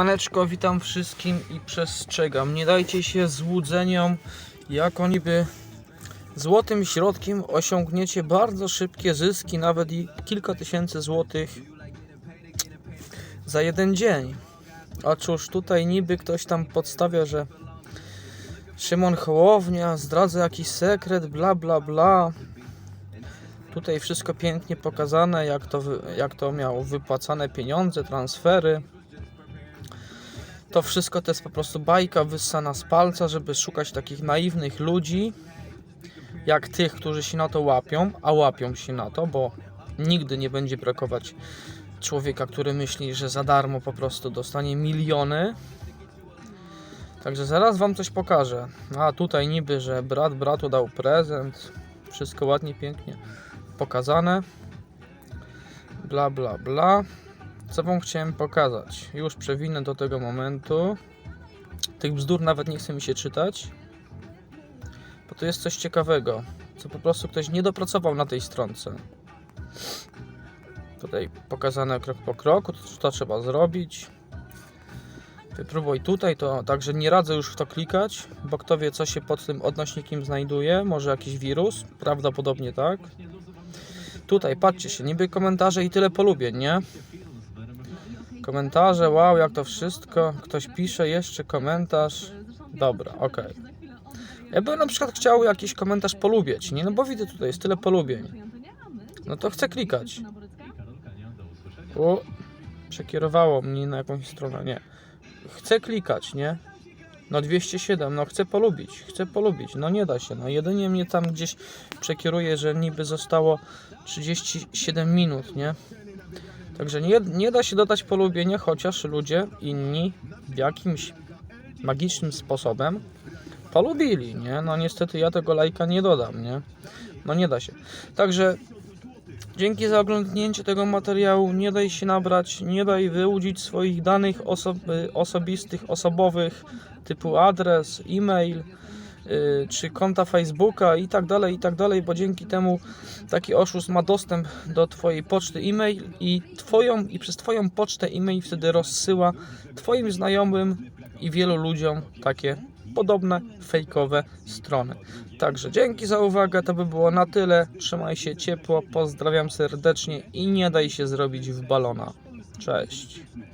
Maneczko, witam wszystkim i przestrzegam. Nie dajcie się złudzeniom, jako niby złotym środkiem osiągniecie bardzo szybkie zyski, nawet i kilka tysięcy złotych za jeden dzień. A cóż, tutaj niby ktoś tam podstawia, że Szymon Hołownia zdradza jakiś sekret, bla bla bla. Tutaj wszystko pięknie pokazane, jak to, jak to miało wypłacane pieniądze, transfery. To wszystko to jest po prostu bajka wyssana z palca, żeby szukać takich naiwnych ludzi, jak tych, którzy się na to łapią, a łapią się na to, bo nigdy nie będzie brakować człowieka, który myśli, że za darmo po prostu dostanie miliony. Także zaraz wam coś pokażę. A tutaj niby, że brat bratu dał prezent. Wszystko ładnie, pięknie pokazane. Bla, bla, bla. Co wam chciałem pokazać? Już przewinę do tego momentu. Tych bzdur nawet nie chce mi się czytać. Bo to jest coś ciekawego, co po prostu ktoś nie dopracował na tej stronce. Tutaj pokazane krok po kroku, co to trzeba zrobić. Wypróbuj tutaj, to także nie radzę już w to klikać, bo kto wie co się pod tym odnośnikiem znajduje, może jakiś wirus, prawdopodobnie tak. Tutaj, patrzcie się, niby komentarze i tyle polubień, nie? Komentarze, wow, jak to wszystko. Ktoś pisze jeszcze komentarz. Dobra, okej. Ja bym na przykład chciał jakiś komentarz polubić, nie? No bo widzę tutaj jest tyle polubień. No to chcę klikać. O, przekierowało mnie na jakąś stronę, nie. Chcę klikać, nie? No 207, no chcę polubić, chcę polubić, no nie da się, no jedynie mnie tam gdzieś przekieruje, że niby zostało 37 minut, nie? Także nie, nie da się dodać polubienia, chociaż ludzie inni jakimś magicznym sposobem polubili, nie? No niestety ja tego lajka nie dodam, nie? No nie da się. Także dzięki za oglądnięcie tego materiału. Nie daj się nabrać, nie daj wyłudzić swoich danych oso- y, osobistych, osobowych, typu adres, e-mail, czy konta Facebooka i tak dalej, i tak dalej, bo dzięki temu taki oszust ma dostęp do Twojej poczty e-mail i Twoją i przez Twoją pocztę e-mail wtedy rozsyła Twoim znajomym i wielu ludziom takie podobne fejkowe strony. Także dzięki za uwagę, to by było na tyle. Trzymaj się ciepło, pozdrawiam serdecznie i nie daj się zrobić w balona. Cześć.